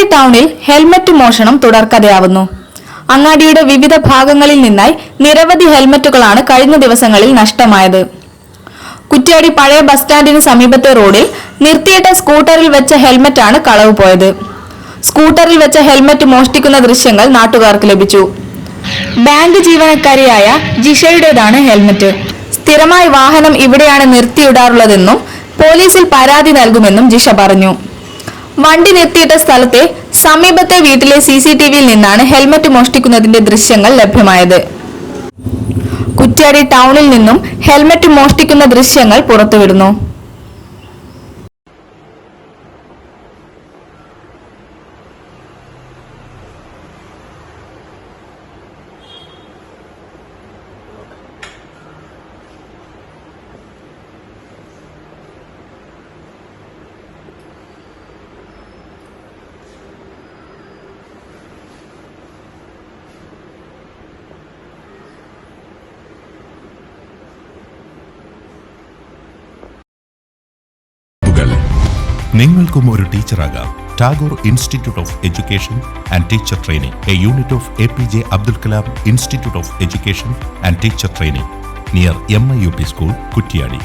കുറ്റ്യാടി ടൗണിൽ ഹെൽമറ്റ് മോഷണം തുടർക്കഥയാവുന്നു അങ്ങാടിയുടെ വിവിധ ഭാഗങ്ങളിൽ നിന്നായി നിരവധി ഹെൽമറ്റുകളാണ് കഴിഞ്ഞ ദിവസങ്ങളിൽ നഷ്ടമായത്. കുറ്റ്യാടി പഴയ ബസ് സ്റ്റാൻഡിന് സമീപത്തെ റോഡിൽ നിർത്തിയിട്ട സ്കൂട്ടറിൽ വെച്ച ഹെൽമറ്റാണ് കളവ് പോയത്. സ്കൂട്ടറിൽ വെച്ച ഹെൽമറ്റ് മോഷ്ടിക്കുന്ന ദൃശ്യങ്ങൾ നാട്ടുകാർക്ക് ലഭിച്ചു. ബാങ്ക് ജീവനക്കാരിയായ ജിഷയുടേതാണ് ഹെൽമറ്റ്. സ്ഥിരമായി വാഹനം ഇവിടെയാണ് നിർത്തിയിടാറുള്ളതെന്നും പോലീസിൽ പരാതി നൽകുമെന്നും ജിഷ പറഞ്ഞു. വണ്ടി നിർത്തിയിട്ട സ്ഥലത്തെ സമീപത്തെ വീട്ടിലെ സി സി ടി വിയിൽ നിന്നാണ് ഹെൽമറ്റ് മോഷ്ടിക്കുന്നതിന്റെ ദൃശ്യങ്ങൾ ലഭ്യമായത്. കുറ്റ്യാടി ടൗണിൽ നിന്നും ഹെൽമറ്റ് മോഷ്ടിക്കുന്ന ദൃശ്യങ്ങൾ പുറത്തുവിടുന്നു. നിങ്ങൾക്കും ഒരു ടീച്ചറാകാം. Tagore institute of education and teacher training. A unit of A P J Abdul Kalam institute of education and teacher training. Near M I U P school Kuttiady.